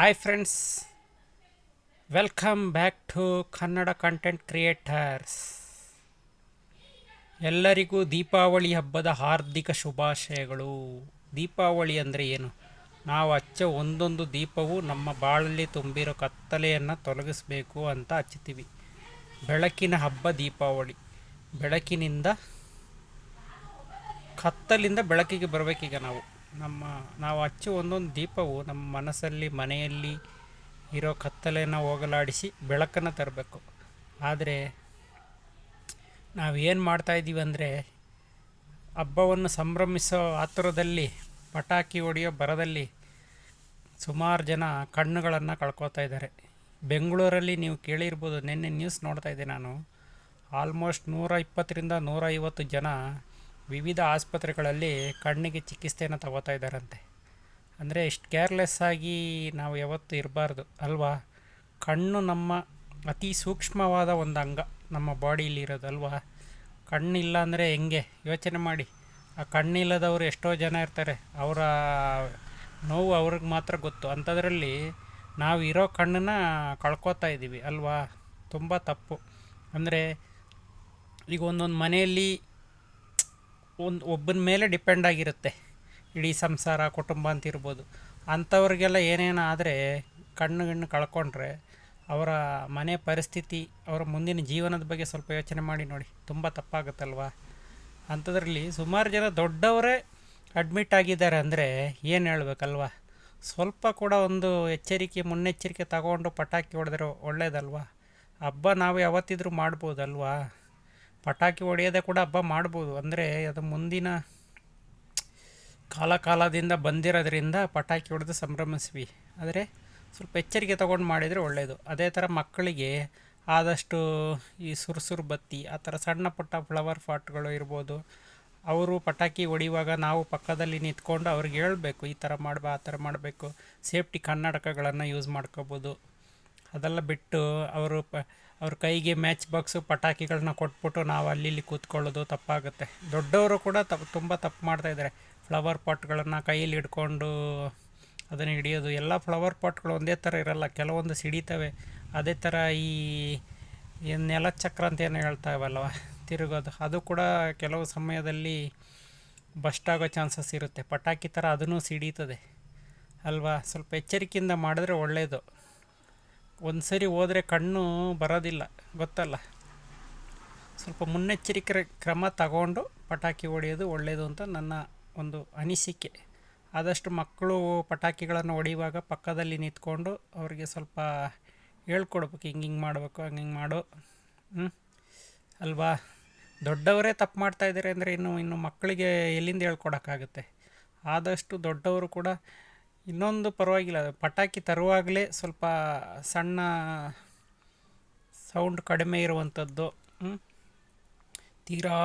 Hi friends welcome back to Kannada content creators ಎಲ್ಲರಿಗೂ ದೀಪಾವಳಿ ಹಬ್ಬದ ಹಾರ್ದಿಕ ಶುಭಾಶಯಗಳು. ದೀಪಾವಳಿ ಅಂದರೆ ಏನು? ನಾವು ಹಚ್ಚ ಒಂದೊಂದು ದೀಪವು ನಮ್ಮ ಬಾಳಲ್ಲಿ ತುಂಬಿರೋ ಕತ್ತಲೆಯನ್ನು ತೊಲಗಿಸಬೇಕು ಅಂತ ಹಚ್ಚುತ್ತೀವಿ ಬೆಳಕಿನ ಹಬ್ಬ ದೀಪಾವಳಿ. ಬೆಳಕಿನಿಂದ ಕತ್ತಲಿಂದ ಬೆಳಕಿಗೆ ಬರಬೇಕೀಗ ನಾವು. ನಮ್ಮ ನಾವು ಹಚ್ಚೋ ಒಂದೊಂದು ದೀಪವು ನಮ್ಮ ಮನಸ್ಸಲ್ಲಿ, ಮನೆಯಲ್ಲಿ ಇರೋ ಕತ್ತಲೆಯನ್ನು ಹೋಗಲಾಡಿಸಿ ಬೆಳಕನ್ನು ತರಬೇಕು. ಆದರೆ ನಾವೇನು ಮಾಡ್ತಾಯಿದ್ದೀವಿ ಅಂದರೆ ಹಬ್ಬವನ್ನು ಸಂಭ್ರಮಿಸೋ ಆತುರದಲ್ಲಿ ಪಟಾಕಿ ಹೊಡೆಯೋ ಬರದಲ್ಲಿ ಸುಮಾರು ಜನ ಕಣ್ಣುಗಳನ್ನು ಕಳ್ಕೊತಾ ಇದ್ದಾರೆ. ಬೆಂಗಳೂರಲ್ಲಿ ನೀವು ಕೇಳಿರ್ಬೋದು, ನಿನ್ನೆ ನ್ಯೂಸ್ ನೋಡ್ತಾ ಇದ್ದೆ ನಾನು. ಆಲ್ಮೋಸ್ಟ್ ನೂರ ಇಪ್ಪತ್ತರಿಂದ ನೂರೈವತ್ತು ಜನ ವಿವಿಧ ಆಸ್ಪತ್ರೆಗಳಲ್ಲಿ ಕಣ್ಣಿಗೆ ಚಿಕಿತ್ಸೆಯನ್ನು ತಗೋತಾ ಇದ್ದಾರಂತೆ. ಅಂದರೆ ಇಷ್ಟು ಕೇರ್ಲೆಸ್ ಆಗಿ ನಾವು ಯಾವತ್ತೂ ಇರಬಾರ್ದು, ಅಲ್ವಾ? ಕಣ್ಣು ನಮ್ಮ ಅತಿ ಸೂಕ್ಷ್ಮವಾದ ಒಂದು ಅಂಗ, ನಮ್ಮ ಬಾಡಿಯಲ್ಲಿ ಇರೋದಲ್ವಾ ಕಣ್ಣಿಲ್ಲ ಅಂದರೆ ಹೆಂಗೆ? ಯೋಚನೆ ಮಾಡಿ. ಆ ಕಣ್ಣಿಲ್ಲದವರು ಎಷ್ಟೋ ಜನ ಇರ್ತಾರೆ, ಅವರ ನೋವು ಅವ್ರಿಗೆ ಮಾತ್ರ ಗೊತ್ತು. ಅಂಥದ್ರಲ್ಲಿ ನಾವು ಇರೋ ಕಣ್ಣನ್ನು ಕಳ್ಕೊತಾ ಇದ್ದೀವಿ, ಅಲ್ವಾ? ತುಂಬ ತಪ್ಪು. ಅಂದರೆ ಈಗ ಒಂದೊಂದು ಮನೆಯಲ್ಲಿ ಒಂದು ಒಬ್ಬನ ಮೇಲೆ ಡಿಪೆಂಡ್ ಆಗಿರುತ್ತೆ. ಇಡೀ ಸಂಸಾರ, ಕುಟುಂಬ ಅಂತ ಇರ್ಬೋದು. ಅಂಥವ್ರಿಗೆಲ್ಲ ಏನೇನು ಆದರೆ ಕಣ್ಣು ಗಣ್ಣು ಕಳ್ಕೊಂಡ್ರೆ ಅವರ ಮನೆ ಪರಿಸ್ಥಿತಿ, ಅವರ ಮುಂದಿನ ಜೀವನದ ಬಗ್ಗೆ ಸ್ವಲ್ಪ ಯೋಚನೆ ಮಾಡಿ ನೋಡಿ. ತುಂಬ ತಪ್ಪಾಗುತ್ತಲ್ವಾ? ಅಂಥದ್ರಲ್ಲಿ ಸುಮಾರು ಜನ ದೊಡ್ಡವರೇ ಅಡ್ಮಿಟ್ ಆಗಿದ್ದಾರೆ ಅಂದರೆ ಏನು ಹೇಳಬೇಕಲ್ವ? ಸ್ವಲ್ಪ ಕೂಡ ಒಂದು ಎಚ್ಚರಿಕೆ, ಮುನ್ನೆಚ್ಚರಿಕೆ ತಗೊಂಡು ಪಟಾಕಿ ಹೊಡೆದ್ರೆ ಒಳ್ಳೆಯದಲ್ವಾ ಹಬ್ಬ ನಾವು ಯಾವತ್ತಿದ್ರೂ ಮಾಡ್ಬೋದಲ್ವಾ? ಪಟಾಕಿ ಹೊಡೆಯೋದೇ ಕೂಡ ಹಬ್ಬ ಮಾಡ್ಬೋದು. ಅಂದರೆ ಅದು ಮುಂದಿನ ಕಾಲ ಕಾಲದಿಂದ ಬಂದಿರೋದ್ರಿಂದ ಪಟಾಕಿ ಹೊಡೆದು ಸಂಭ್ರಮಿಸ್ವಿ. ಆದರೆ ಸ್ವಲ್ಪ ಎಚ್ಚರಿಕೆ ತೊಗೊಂಡು ಮಾಡಿದರೆ ಒಳ್ಳೆಯದು ಅದೇ ಥರ ಮಕ್ಕಳಿಗೆ ಆದಷ್ಟು ಈ ಸುರುಸುರು ಬತ್ತಿ, ಆ ಥರ ಸಣ್ಣ ಪುಟ್ಟ ಫ್ಲವರ್ ಪಾಟ್ಗಳು ಇರ್ಬೋದು, ಅವರು ಪಟಾಕಿ ಹೊಡೆಯುವಾಗ ನಾವು ಪಕ್ಕದಲ್ಲಿ ನಿಂತ್ಕೊಂಡು ಅವ್ರಿಗೆ ಹೇಳಬೇಕು, ಈ ಥರ ಮಾಡಬಾ, ಆ ಥರ ಮಾಡಬೇಕು. ಸೇಫ್ಟಿ ಕನ್ನಡಕಗಳನ್ನು ಯೂಸ್ ಮಾಡ್ಕೋಬೋದು. ಅದೆಲ್ಲ ಬಿಟ್ಟು ಅವರು ಪ, ಅವ್ರ ಕೈಗೆ ಮ್ಯಾಚ್ ಬಾಕ್ಸು ಪಟಾಕಿಗಳನ್ನ ಕೊಟ್ಬಿಟ್ಟು ನಾವು ಅಲ್ಲಿ ಇಲ್ಲಿ ಕೂತ್ಕೊಳ್ಳೋದು ತಪ್ಪಾಗುತ್ತೆ. ದೊಡ್ಡವರು ಕೂಡ ತಪ್ಪು ತುಂಬ ತಪ್ಪು ಮಾಡ್ತಾಯಿದ್ದಾರೆ ಫ್ಲವರ್ ಪಾಟ್ಗಳನ್ನು ಕೈಯಲ್ಲಿ ಹಿಡ್ಕೊಂಡು ಅದನ್ನು ಹಿಡಿಯೋದು, ಎಲ್ಲ ಫ್ಲವರ್ ಪಾಟ್ಗಳು ಒಂದೇ ಥರ ಇರಲ್ಲ, ಕೆಲವೊಂದು ಸಿಡಿತವೆ. ಅದೇ ಥರ ಈ ಏನು ನೆಲಚಕ್ರ ಅಂತ ಏನು ಹೇಳ್ತಾವಲ್ವ, ತಿರುಗೋದು. ಅದು ಕೂಡ ಕೆಲವು ಸಮಯದಲ್ಲಿ ಬಸ್ಟ್ ಆಗೋ ಚಾನ್ಸಸ್ ಇರುತ್ತೆ. ಪಟಾಕಿ ಥರ ಅದನ್ನು ಸಿಡೀತದೆ. ಅಲ್ವಾ? ಸ್ವಲ್ಪ ಎಚ್ಚರಿಕೆಯಿಂದ ಮಾಡಿದ್ರೆ ಒಳ್ಳೆಯದು ಒಂದು ಸರಿ ಹೋದರೆ ಕಣ್ಣು ಬರೋದಿಲ್ಲ, ಗೊತ್ತಲ್ಲ. ಸ್ವಲ್ಪ ಮುನ್ನೆಚ್ಚರಿಕೆ ಕ್ರಮ ತಗೊಂಡು ಪಟಾಕಿ ಹೊಡೆಯೋದು ಒಳ್ಳೆಯದು ಅಂತ ನನ್ನ ಒಂದು ಅನಿಸಿಕೆ. ಆದಷ್ಟು ಮಕ್ಕಳು ಪಟಾಕಿಗಳನ್ನು ಹೊಡೆಯುವಾಗ ಪಕ್ಕದಲ್ಲಿ ನಿಂತ್ಕೊಂಡು ಅವರಿಗೆ ಸ್ವಲ್ಪ ಹೇಳ್ಕೊಡ್ಬೇಕು, ಹಿಂಗೆ ಹಿಂಗೆ ಮಾಡಬೇಕು, ಹಂಗೆ ಹಿಂಗೆ ಮಾಡು. ಅಲ್ವಾ? ದೊಡ್ಡವರೇ ತಪ್ಪು ಮಾಡ್ತಾಯಿದ್ದಾರೆ ಅಂದರೆ ಇನ್ನು ಇನ್ನು ಮಕ್ಕಳಿಗೆ ಎಲ್ಲಿಂದ ಹೇಳ್ಕೊಡೋಕ್ಕಾಗುತ್ತೆ? ಆದಷ್ಟು ದೊಡ್ಡವರು ಕೂಡ ಇನ್ನೊಂದು ಪರವಾಗಿಲ್ಲ ಪಟಾಕಿ ತರುವಾಗಲೇ ಸ್ವಲ್ಪ ಸಣ್ಣ ಸೌಂಡ್ ಕಡಿಮೆ ಇರುವಂಥದ್ದು ತೀರಾ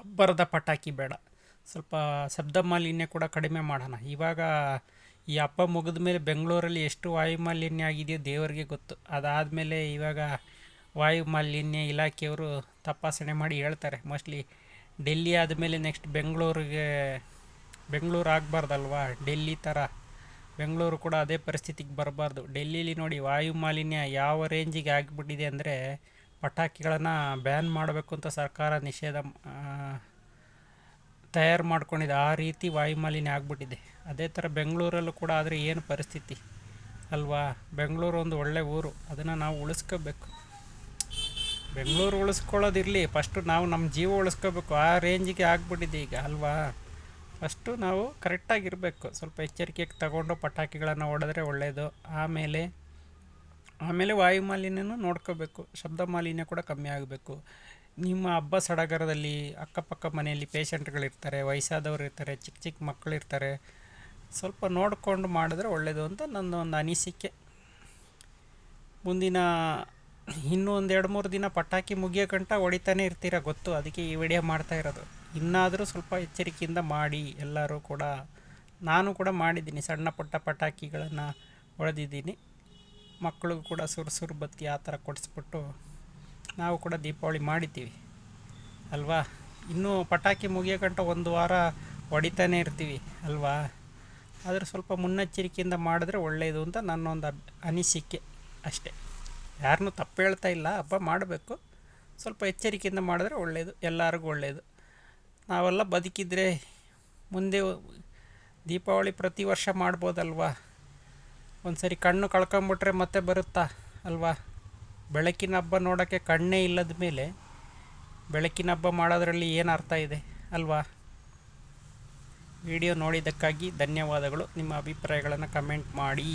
ಅಬ್ಬರದ ಪಟಾಕಿ ಬೇಡ. ಸ್ವಲ್ಪ ಶಬ್ದ ಮಾಲಿನ್ಯ ಕೂಡ ಕಡಿಮೆ ಮಾಡೋಣ. ಇವಾಗ ಈ ಹಬ್ಬ ಮುಗಿದ ಮೇಲೆ ಬೆಂಗಳೂರಲ್ಲಿ ಎಷ್ಟು ವಾಯು ಮಾಲಿನ್ಯ ಆಗಿದೆಯೋ ದೇವರಿಗೆ ಗೊತ್ತು. ಅದಾದಮೇಲೆ ಇವಾಗ ವಾಯು ಮಾಲಿನ್ಯ ಇಲಾಖೆಯವರು ತಪಾಸಣೆ ಮಾಡಿ ಹೇಳ್ತಾರೆ. ಮೋಸ್ಟ್ಲಿ ಡೆಲ್ಲಿ ಆದಮೇಲೆ ನೆಕ್ಸ್ಟ್ ಬೆಂಗಳೂರಿಗೆ ಬೆಂಗಳೂರು ಆಗಬಾರ್ದಲ್ವಾ ಡೆಲ್ಲಿ ಥರ ಬೆಂಗಳೂರು ಕೂಡ ಅದೇ ಪರಿಸ್ಥಿತಿಗೆ ಬರಬಾರ್ದು. ಡೆಲ್ಲೀಲಿ ನೋಡಿ ವಾಯು ಮಾಲಿನ್ಯ ಯಾವ ರೇಂಜಿಗೆ ಆಗಿಬಿಟ್ಟಿದೆ ಅಂದರೆ ಪಟಾಕಿಗಳನ್ನು ಬ್ಯಾನ್ ಮಾಡಬೇಕು ಅಂತ ಸರ್ಕಾರ ನಿಷೇಧ ತಯಾರು ಮಾಡ್ಕೊಂಡಿದೆ. ಆ ರೀತಿ ವಾಯು ಮಾಲಿನ್ಯ ಆಗಿಬಿಟ್ಟಿದೆ. ಅದೇ ಥರ ಬೆಂಗಳೂರಲ್ಲೂ ಕೂಡ ಆದರೆ ಏನು ಪರಿಸ್ಥಿತಿ? ಅಲ್ವಾ? ಬೆಂಗಳೂರು ಒಂದು ಒಳ್ಳೆ ಊರು. ಅದನ್ನು ನಾವು ಉಳಿಸ್ಕೋಬೇಕು. ಬೆಂಗಳೂರು ಉಳಿಸ್ಕೊಳ್ಳೋದಿರಲಿ. ಫಸ್ಟು ನಾವು ನಮ್ಮ ಜೀವ ಉಳಿಸ್ಕೋಬೇಕು. ಆ ರೇಂಜಿಗೆ ಆಗಿಬಿಟ್ಟಿದೆ ಈಗ. ಅಲ್ವಾ? ಫಸ್ಟು ನಾವು ಕರೆಕ್ಟಾಗಿರಬೇಕು. ಸ್ವಲ್ಪ ಎಚ್ಚರಿಕೆ ತಗೊಂಡು ಪಟಾಕಿಗಳನ್ನು ಹೊಡೆದ್ರೆ ಒಳ್ಳೆಯದು ಆಮೇಲೆ ಆಮೇಲೆ ವಾಯು ಮಾಲಿನ್ಯನೂ ನೋಡ್ಕೋಬೇಕು. ಶಬ್ದ ಮಾಲಿನ್ಯ ಕೂಡ ಕಮ್ಮಿ ಆಗಬೇಕು. ನಿಮ್ಮ ಹಬ್ಬ ಸಡಗರದಲ್ಲಿ ಅಕ್ಕಪಕ್ಕ ಮನೆಯಲ್ಲಿ ಪೇಷಂಟ್ಗಳಿರ್ತಾರೆ ವಯಸ್ಸಾದವರು ಇರ್ತಾರೆ ಚಿಕ್ಕ ಚಿಕ್ಕ ಮಕ್ಕಳಿರ್ತಾರೆ. ಸ್ವಲ್ಪ ನೋಡಿಕೊಂಡು ಮಾಡಿದ್ರೆ ಒಳ್ಳೆಯದು ಅಂತ ನನ್ನ ಒಂದು ಅನಿಸಿಕೆ. ಮುಂದಿನ, ಇನ್ನೂ ಒಂದು ಎರಡು ಮೂರು ದಿನ ಪಟಾಕಿ ಮುಗಿಯೋ ಗಂಟ ಹೊಡಿತಾನೆ ಇರ್ತೀರ ಗೊತ್ತು. ಅದಕ್ಕೆ ಈ ವಿಡಿಯೋ ಮಾಡ್ತಾ ಇರೋದು. ಇನ್ನಾದರೂ ಸ್ವಲ್ಪ ಎಚ್ಚರಿಕೆಯಿಂದ ಮಾಡಿ, ಎಲ್ಲರೂ ಕೂಡ, ನಾನು ಕೂಡ ಮಾಡಿದ್ದೀನಿ, ಸಣ್ಣ ಪುಟ್ಟ ಪಟಾಕಿಗಳನ್ನು ಹೊಡೆದಿದ್ದೀನಿ. ಮಕ್ಕಳಿಗೂ ಕೂಡ ಸುರು ಸುರು ಬತ್ತಿ ಆ ಥರ ಕೊಡಿಸ್ಬಿಟ್ಟು ನಾವು ಕೂಡ ದೀಪಾವಳಿ ಮಾಡಿದ್ದೀವಿ. ಅಲ್ವಾ? ಇನ್ನೂ ಪಟಾಕಿ ಮುಗಿಯೋ ಗಂಟ ಒಂದು ವಾರ ಹೊಡಿತಾನೆ ಇರ್ತೀವಿ, ಅಲ್ವಾ? ಆದರೆ ಸ್ವಲ್ಪ ಮುನ್ನೆಚ್ಚರಿಕೆಯಿಂದ ಮಾಡಿದ್ರೆ ಒಳ್ಳೆಯದು ಅಂತ ನನ್ನೊಂದು ಅಬ್, ಅನಿಸಿಕೆ ಅಷ್ಟೇ. ಯಾರನ್ನೂ ತಪ್ಪು ಹೇಳ್ತಾ ಇಲ್ಲ, ಹಬ್ಬ ಮಾಡಬೇಕು. ಸ್ವಲ್ಪ ಎಚ್ಚರಿಕೆಯಿಂದ ಮಾಡಿದ್ರೆ ಒಳ್ಳೆಯದು ಎಲ್ಲರಿಗೂ ಒಳ್ಳೆಯದು ನಾವೆಲ್ಲ ಬದುಕಿದ್ರೆ ಮುಂದೆ ದೀಪಾವಳಿ ಪ್ರತಿ ವರ್ಷ ಮಾಡ್ಬೋದಲ್ವಾ? ಒಂದು ಸರಿ ಕಣ್ಣು ಕಳ್ಕೊಂಬಿಟ್ರೆ ಮತ್ತೆ ಬರುತ್ತಾ ಅಲ್ವಾ? ಬೆಳಕಿನ ಹಬ್ಬ ನೋಡೋಕ್ಕೆ ಕಣ್ಣೇ ಇಲ್ಲದ ಮೇಲೆ ಬೆಳಕಿನ ಹಬ್ಬ ಮಾಡೋದ್ರಲ್ಲಿ ಏನು ಅರ್ಥ ಇದೆ ಅಲ್ವಾ? ವಿಡಿಯೋ ನೋಡಿದ್ದಕ್ಕಾಗಿ ಧನ್ಯವಾದಗಳು. ನಿಮ್ಮ ಅಭಿಪ್ರಾಯಗಳನ್ನು ಕಮೆಂಟ್ ಮಾಡಿ.